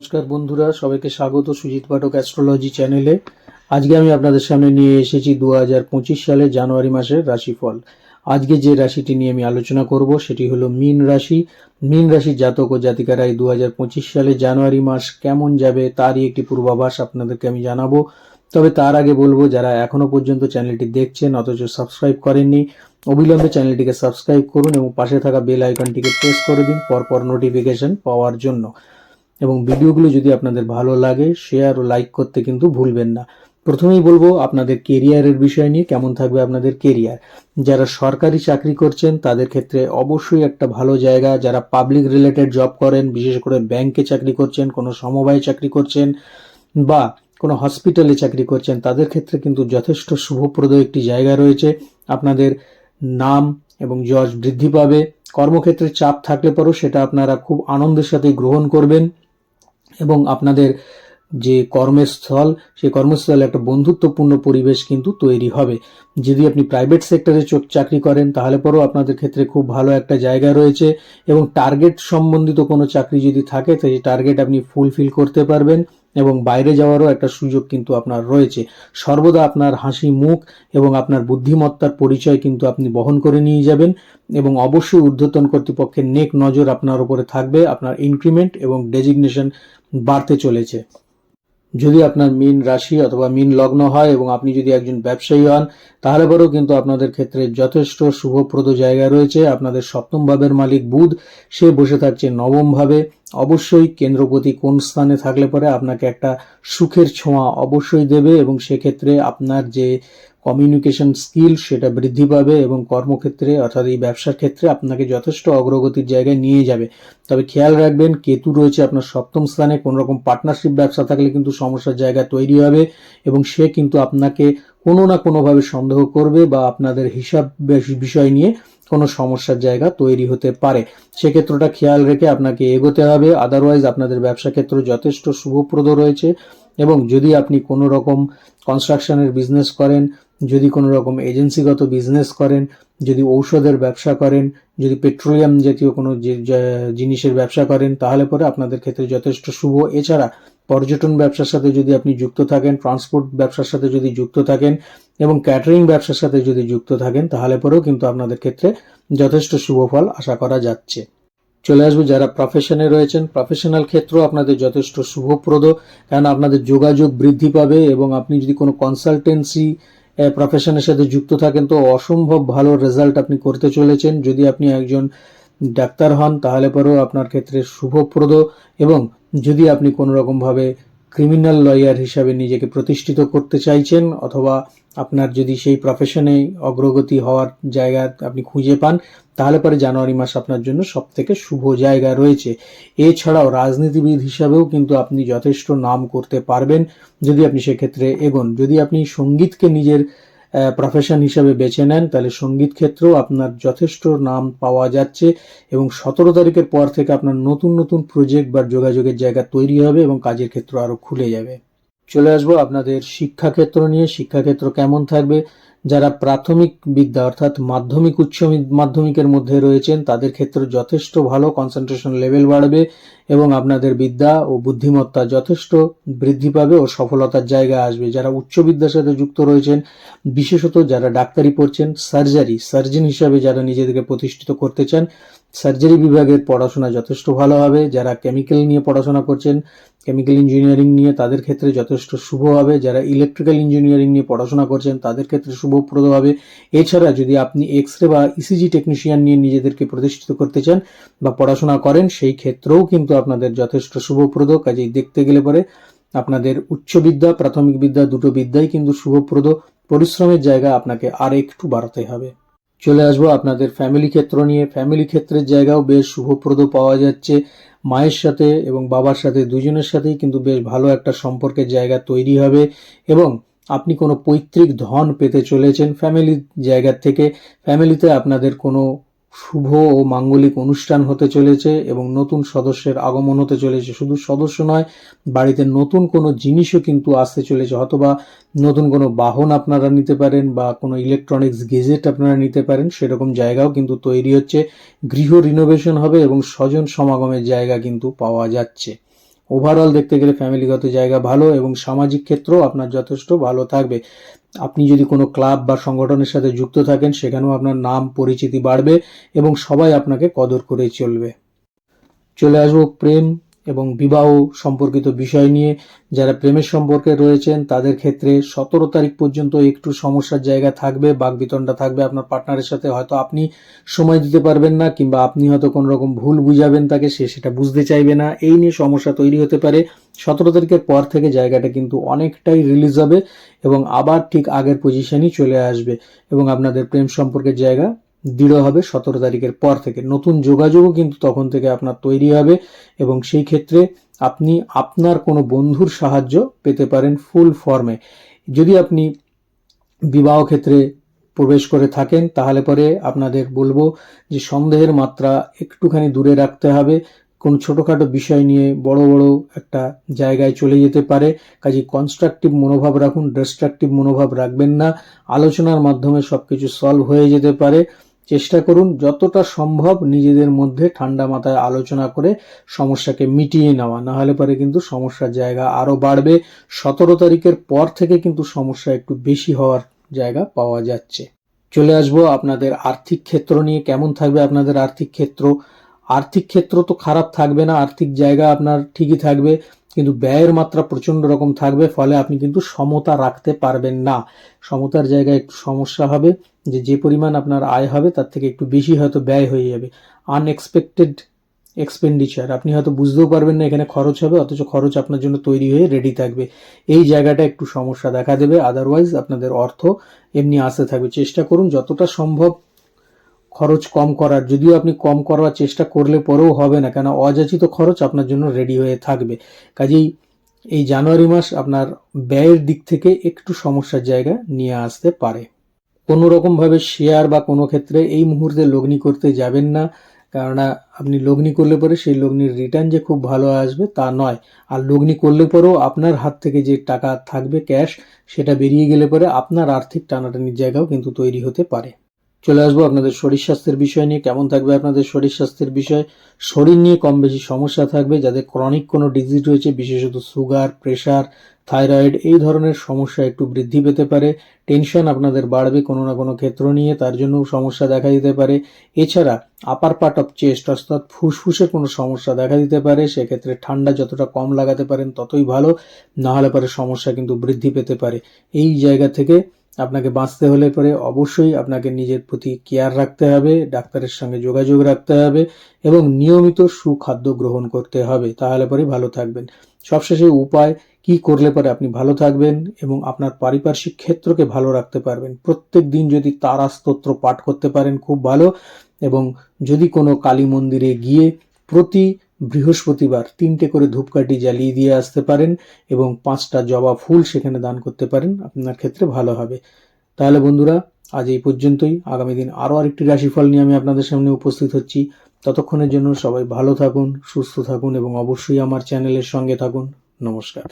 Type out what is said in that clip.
নমস্কার বন্ধুরা, সবাইকে স্বাগত সুজিত পাঠক অ্যাস্ট্রোলজি চ্যানেলে আজকে আমি আপনাদের সামনে নিয়ে এসেছি দু হাজার পঁচিশ সালে জানুয়ারি মাসের রাশিফল। আজকে যে রাশিটি নিয়ে আমি আলোচনা করব সেটি হলো মীন রাশি। মীন রাশির জাতক ও জাতিকারা এই দু হাজার পঁচিশ সালে জানুয়ারি মাস কেমন যাবে তারই একটি পূর্বাভাস আপনাদেরকে আমি জানাব। তবে তার আগে বলব, যারা এখনও পর্যন্ত চ্যানেলটি দেখছেন, অথচ সাবস্ক্রাইব করেননি, অবিলম্বে চ্যানেলটিকে সাবস্ক্রাইব করুন এবং পাশে থাকা বেল আইকনটিকে প্রেস করে দিন, পরপর নোটিফিকেশন পাওয়ার জন্য। এবং ভিডিওগুলো যদি আপনাদের ভালো লাগে শেয়ার ও লাইক করতে কিন্তু ভুলবেন না। প্রথমেই বলব আপনাদের কেরিয়ারের বিষয় নিয়ে, কেমন থাকবে আপনাদের কেরিয়ার যারা সরকারি চাকরি করছেন, তাদের ক্ষেত্রে অবশ্যই একটা ভালো জায়গা। যারা পাবলিক রিলেটেড জব করেন, বিশেষ করে ব্যাংকে চাকরি করছেন, কোনো সমবায় চাকরি করছেন, বা কোনো হসপিটালে চাকরি করছেন, তাদের ক্ষেত্রে কিন্তু যথেষ্ট শুভপ্রদ একটি জায়গা রয়েছে। আপনাদের নাম এবং যশ বৃদ্ধি পাবে। কর্মক্ষেত্রে চাপ থাকলে পরেও সেটা আপনারা খুব আনন্দের সাথে গ্রহণ করবেন। এবং আপনাদের যে কর্মস্থল সেই কর্মস্থলে একটা বন্ধুত্বপূর্ণ পরিবেশ কিন্তু তৈরি হবে। যদি আপনি প্রাইভেট সেক্টরে চাকরি করেন, তাহলে পরেও আপনাদের ক্ষেত্রে খুব ভালো একটা জায়গা রয়েছে এবং টার্গেট সম্বন্ধিত কোনো চাকরি যদি থাকে, সেই টার্গেট আপনি ফুলফিল করতে পারবেন। এবং বাইরে যাওয়ারও একটা সুযোগ কিন্তু আপনার রয়েছে। সর্বদা আপনার হাসি মুখ এবং আপনার বুদ্ধিমত্তার পরিচয় কিন্তু আপনি বহন করে নিয়ে যাবেন এবং অবশ্যই ঊর্ধ্বতন কর্তৃপক্ষের নেক নজর আপনার উপরে থাকবে। আপনার ইনক্রিমেন্ট এবং ডেজিগনেশন বাড়তে চলেছে। যদি আপনার মিন রাশি অথবা মিন লগ্ন হয় এবং আপনি যদি একজন ব্যবসায়ী হন, তাহলে পরেও কিন্তু আপনাদের ক্ষেত্রে যথেষ্ট শুভপ্রদ জায়গা রয়েছে। আপনাদের সপ্তম ভাবের মালিক বুধ, সে বসে থাকছে নবম ভাবে। অবশ্যই কেন্দ্রপতি কোন স্থানে থাকলে পরে আপনাকে একটা সুখের ছোঁয়া অবশ্যই দেবে এবং সেক্ষেত্রে আপনার যে কমিউনিকেশন স্কিল সেটা বৃদ্ধি পাবে এবং কর্মক্ষেত্রে অর্থাৎ এই ব্যবসার ক্ষেত্রে আপনাকে যথেষ্ট অগ্রগতির জায়গায় নিয়ে যাবে। তবে খেয়াল রাখবেন, কেতু রয়েছে আপনার সপ্তম স্থানে। কোনো রকম পার্টনারশিপ ব্যবসা থাকলে কিন্তু সমস্যার জায়গা তৈরি হবে এবং সে কিন্তু আপনাকে কোনো না কোনোভাবে সন্দেহ করবে বা আপনাদের হিসাব বিষয় নিয়ে কোনো সমস্যার জায়গা তৈরি হতে পারে। সেক্ষেত্রটা খেয়াল রেখে আপনাকে এগোতে হবে। আদারওয়াইজ আপনাদের ব্যবসা ক্ষেত্র যথেষ্ট শুভপ্রদ রয়েছে এবং যদি আপনি কোনো রকম কনস্ট্রাকশনের বিজনেস করেন যদি কোনো রকম এজেন্সিগত বিজনেস করেন, যদি ঔষধের ব্যবসা করেন, যদি পেট্রোলিয়াম জাতীয় কোনো জিনিসের ব্যবসা করেন, তাহলে পরে আপনাদের ক্ষেত্রে যথেষ্ট শুভ। এছাড়া পর্যটন ব্যবসার সাথে যদি আপনি যুক্ত থাকেন ট্রান্সপোর্ট ব্যবসার সাথে যদি যুক্ত থাকেন এবং ক্যাটারিং ব্যবসার সাথে যদি যুক্ত থাকেন, তাহলে পরেও কিন্তু আপনাদের ক্ষেত্রে যথেষ্ট শুভ ফল আশা করা যাচ্ছে। চলে আসব যারা প্রফেশনে রয়েছেন প্রফেশনাল ক্ষেত্র আপনাদের যথেষ্ট শুভপ্রদ। কারণ আপনাদের যোগাযোগ বৃদ্ধি পাবে এবং আপনি যদি কোনো কনসালটেন্সি প্রফেশনের সাথে যুক্ত থাকেন, তো অসম্ভব ভালো রেজাল্ট আপনি করতে চলেছেন। যদি আপনি একজন ডাক্তার হন, তাহলে পরেও আপনার ক্ষেত্রে শুভপ্রদ এবং যদি আপনি কোনো রকমভাবে ক্রিমিনাল লয়ার হিসাবে নিজেকে প্রতিষ্ঠিত করতে চাইছেন অথবা আপনার যদি সেই প্রফেশনে অগ্রগতি হওয়ার জায়গা আপনি খুঁজে পান, তাহলে পরে জানুয়ারি মাস আপনার জন্য সব থেকে শুভ জায়গা রয়েছে। এছাড়াও রাজনীতিবিদ হিসাবেও কিন্তু আপনি যথেষ্ট নাম করতে পারবেন যদি আপনি সেক্ষেত্রে এগোন। যদি আপনি সঙ্গীতকে নিজের প্রফেশন হিসেবে বেছে নেন, তাহলে সংগীত ক্ষেত্রেও আপনার যথেষ্ট নাম পাওয়া যাচ্ছে এবং সতেরো তারিখের পর থেকে আপনার নতুন নতুন প্রজেক্ট বা যোগাযোগের জায়গা তৈরি হবে এবং কাজের ক্ষেত্র আরও খুলে যাবে। চলে আসব আপনাদের শিক্ষাক্ষেত্র নিয়ে। শিক্ষাক্ষেত্র কেমন থাকবে? যারা প্রাথমিক বিদ্যা অর্থাৎ মাধ্যমিক, উচ্চ মাধ্যমিকের মধ্যে রয়েছেন, তাদের ক্ষেত্রে যথেষ্ট ভালো কনসেন্ট্রেশন লেভেল বাড়বে এবং আপনাদের বিদ্যা ও বুদ্ধিমত্তা যথেষ্ট বৃদ্ধি পাবে ও সফলতার জায়গা আসবে। যারা উচ্চ বিদ্যার সাথে যুক্ত রয়েছেন, বিশেষত যারা ডাক্তারি পড়ছেন সার্জারি সার্জন হিসাবে যারা নিজেদেরকে প্রতিষ্ঠিত করতে চান সার্জারি বিভাগের পড়াশোনা যথেষ্ট ভালো হবে। যারা কেমিক্যাল নিয়ে পড়াশোনা করছেন কেমিক্যাল ইঞ্জিনিয়ারিং নিয়ে তাদের ক্ষেত্রে যথেষ্ট শুভ হবে। যারা ইলেকট্রিক্যাল ইঞ্জিনিয়ারিং নিয়ে পড়াশোনা করছেন, তাদের ক্ষেত্রে শুভপ্রদ হবে। এছাড়া যদি আপনি এক্স রে বা ইসিজি টেকনিশিয়ান নিয়ে নিজেদেরকে প্রতিষ্ঠিত করতে চান বা পড়াশোনা করেন, সেই ক্ষেত্রেও কিন্তু আপনাদের যথেষ্ট শুভপ্রদ। কাজেই দেখতে গেলে পরে আপনাদের উচ্চ বিদ্যা, প্রাথমিক বিদ্যা দুটো বিদ্যাই কিন্তু শুভপ্রদ। পরিশ্রমের জায়গা আপনাকে আর একটু বাড়াতে হবে। চলে আসব আপনাদের ফ্যামিলি ক্ষেত্র নিয়ে। ফ্যামিলি ক্ষেত্রের জায়গাও বেশ শুভপ্রদ পাওয়া যাচ্ছে। মায়ের সাথে এবং বাবার সাথে, দুজনের সাথেই কিন্তু বেশ ভালো একটা সম্পর্কের জায়গা তৈরি হবে এবং আপনি কোনো পৈতৃক ধন পেতে চলেছেন ফ্যামিলির জায়গা থেকে। ফ্যামিলিতে আপনাদের কোনো শুভ ও মাঙ্গলিক অনুষ্ঠান হতে চলেছে এবং নতুন সদস্যের আগমন হতে চলেছে। শুধু সদস্য নয়, বাড়িতে নতুন কোনো জিনিসও কিন্তু আসতে চলেছে। অথবা নতুন কোনো বাহন আপনারা নিতে পারেন বা কোনো ইলেকট্রনিক্স গেজেট আপনারা নিতে পারেন, সেরকম জায়গাও কিন্তু তৈরি হচ্ছে। গৃহ রিনোভেশন হবে এবং স্বজন সমাগমের জায়গা কিন্তু পাওয়া যাচ্ছে। ওভারঅল দেখতে গেলে ফ্যামিলিগত জায়গা ভালো এবং সামাজিক ক্ষেত্রেও আপনার যথেষ্ট ভালো থাকবে। আপনি যদি কোনো ক্লাব বা সংগঠনের সাথে যুক্ত থাকেন, সেখানেও আপনার নাম পরিচিতি বাড়বে এবং সবাই আপনাকে কদর করে চলবে। চলে আসব প্রেম এবং বিবাহ সম্পর্কিত বিষয় নিয়ে যারা প্রেমের সম্পর্কে রয়েছেন, তাদের ক্ষেত্রে সতেরো তারিখ পর্যন্ত একটু সমস্যার জায়গা থাকবে, বাগবিতণ্ডা থাকবে। আপনার পার্টনারের সাথে হয়তো আপনি সময় দিতে পারবেন না, কিংবা আপনি হয়তো কোনো রকম ভুল বুঝাবেন তাকে, সে সেটা বুঝতে চাইবে না। এই নিয়ে সমস্যা তৈরি হতে পারে। সতেরো তারিখের পর থেকে জায়গাটা কিন্তু অনেকটাই রিলিজ হবে এবং আবার ঠিক আগের পজিশনই চলে আসবে এবং আপনাদের প্রেম সম্পর্কের জায়গা দৃঢ় হবে সতেরো তারিখের পর থেকে। নতুন যোগাযোগও কিন্তু তখন থেকে আপনার তৈরি হবে এবং সেই ক্ষেত্রে আপনি আপনার কোনো বন্ধুর সাহায্য পেতে পারেন ফুল ফর্মে যদি আপনি বিবাহ ক্ষেত্রে প্রবেশ করে থাকেন, তাহলে পরে আপনাদের বলব যে সন্দেহের মাত্রা একটুখানি দূরে রাখতে হবে। কোন ছোটোখাটো বিষয় নিয়ে বড় বড় একটা জায়গায় চলে যেতে পারে। কাজে কনস্ট্রাকটিভ মনোভাব রাখুন ডিস্ট্রাকটিভ মনোভাব রাখবেন না। আলোচনার মাধ্যমে সব কিছু সলভ হয়ে যেতে পারে। চেষ্টা করুন যতটা সম্ভব নিজেদের মধ্যে ঠান্ডা মাথায় আলোচনা করে সমস্যাকে মিটিয়ে নেওয়া। না হলে পরে কিন্তু সমস্যার জায়গা আরও বাড়বে। সতেরো তারিখের পর থেকে কিন্তু সমস্যা একটু বেশি হওয়ার জায়গা পাওয়া যাচ্ছে। চলে আসব আপনাদের আর্থিক ক্ষেত্র নিয়ে। কেমন থাকবে আপনাদের আর্থিক ক্ষেত্র? আর্থিক ক্ষেত্র তো খারাপ থাকবে না, আর্থিক জায়গা আপনার ঠিকই থাকবে, কিন্তু ব্যয়ের মাত্রা প্রচণ্ড রকম থাকবে, ফলে আপনি কিন্তু সমতা রাখতে পারবেন না। সমতার জায়গায় একটু সমস্যা হবে। যে যে পরিমাণ আপনার আয় হবে, তার থেকে একটু বেশি হয়তো ব্যয় হয়ে যাবে। আনএক্সপেক্টেড এক্সপেন্ডিচার আপনি হয়তো বুঝতেও পারবেন না এখানে খরচ হবে, অথচ খরচ আপনার জন্য তৈরি হয়ে রেডি থাকবে। এই জায়গাটা একটু সমস্যা দেখা দেবে আদারওয়াইজ আপনাদের অর্থ এমনি আসতে থাকবে। চেষ্টা করুন, যতটা সম্ভব খরচ কম করার। যদিও আপনি কম করার চেষ্টা করলে পরেও হবে না কেন অযাচিত খরচ আপনার জন্য রেডি হয়ে থাকবে। কাজেই এই জানুয়ারি মাস আপনার ব্যয়ের দিক থেকে একটু সমস্যার জায়গা নিয়ে আসতে পারে। কোনো রকমভাবে শেয়ার বা কোনো ক্ষেত্রে এই মুহূর্তে লগ্নি করতে যাবেন না। কেননা আপনি লগ্নি করলে পরে সেই লগ্নির রিটার্ন যে খুব ভালো আসবে তা নয়। আর লগ্নি করলে পরেও আপনার হাত থেকে যে টাকা থাকবে ক্যাশ সেটা বেরিয়ে গেলে পরে আপনার আর্থিক টানাটানির জায়গাও কিন্তু তৈরি হতে পারে। চলে আসব আপনাদের শরীর স্বাস্থ্যের বিষয় নিয়ে। কেমন থাকবে আপনাদের শরীর স্বাস্থ্যের বিষয়? শরীর নিয়ে কম বেশি সমস্যা থাকবে। যাদের ক্রনিক কোনো ডিজিজ রয়েছে, বিশেষত সুগার প্রেশার থাইরয়েড এই ধরনের সমস্যা একটু বৃদ্ধি পেতে পারে, টেনশন আপনাদের বাড়বে কোনো না কোনো ক্ষেত্র নিয়ে, তার জন্য সমস্যা দেখা দিতে পারে। এছাড়া আপার পার্ট অফ চেস্ট অর্থাৎ ফুসফুসের কোনো সমস্যা দেখা দিতে পারে, সেক্ষেত্রে ঠান্ডা যতটা কম লাগাতে পারেন ততই ভালো, না হলে পরে সমস্যা কিন্তু বৃদ্ধি পেতে পারে। এই জায়গা থেকে আপনাকে বাঁচতে হলে পরে অবশ্যই আপনাকে নিজের প্রতি কেয়ার রাখতে হবে, ডাক্তারের সঙ্গে যোগাযোগ রাখতে হবে এবং নিয়মিত সুখাদ্য গ্রহণ করতে হবে। তাহলে পরে ভালো থাকবেন। সবশেষে উপায়, কি করলে পরে আপনি ভালো থাকবেন এবং আপনার পারিপার্শ্বিক ক্ষেত্রকে ভালো রাখতে পারবেন। প্রত্যেক দিন যদি তারা স্তোত্র পাঠ করতে পারেন খুব ভালো এবং যদি কোনো কালী মন্দিরে গিয়ে প্রতি বৃহস্পতিবার তিনটে করে ধূপকাঠি জ্বালিয়ে দিয়ে আসতে পারেন এবং পাঁচটা জবা ফুল সেখানে দান করতে পারেন। আপনার ক্ষেত্রে ভালো হবে। তাহলে বন্ধুরা, আজ এই পর্যন্তই। আগামী দিন আরও আরেকটি রাশিফল নিয়ে আমি আপনাদের সামনে উপস্থিত হচ্ছি। ততক্ষণের জন্য সবাই ভালো থাকুন, সুস্থ থাকুন এবং অবশ্যই আমার চ্যানেলের সঙ্গে থাকুন। নমস্কার।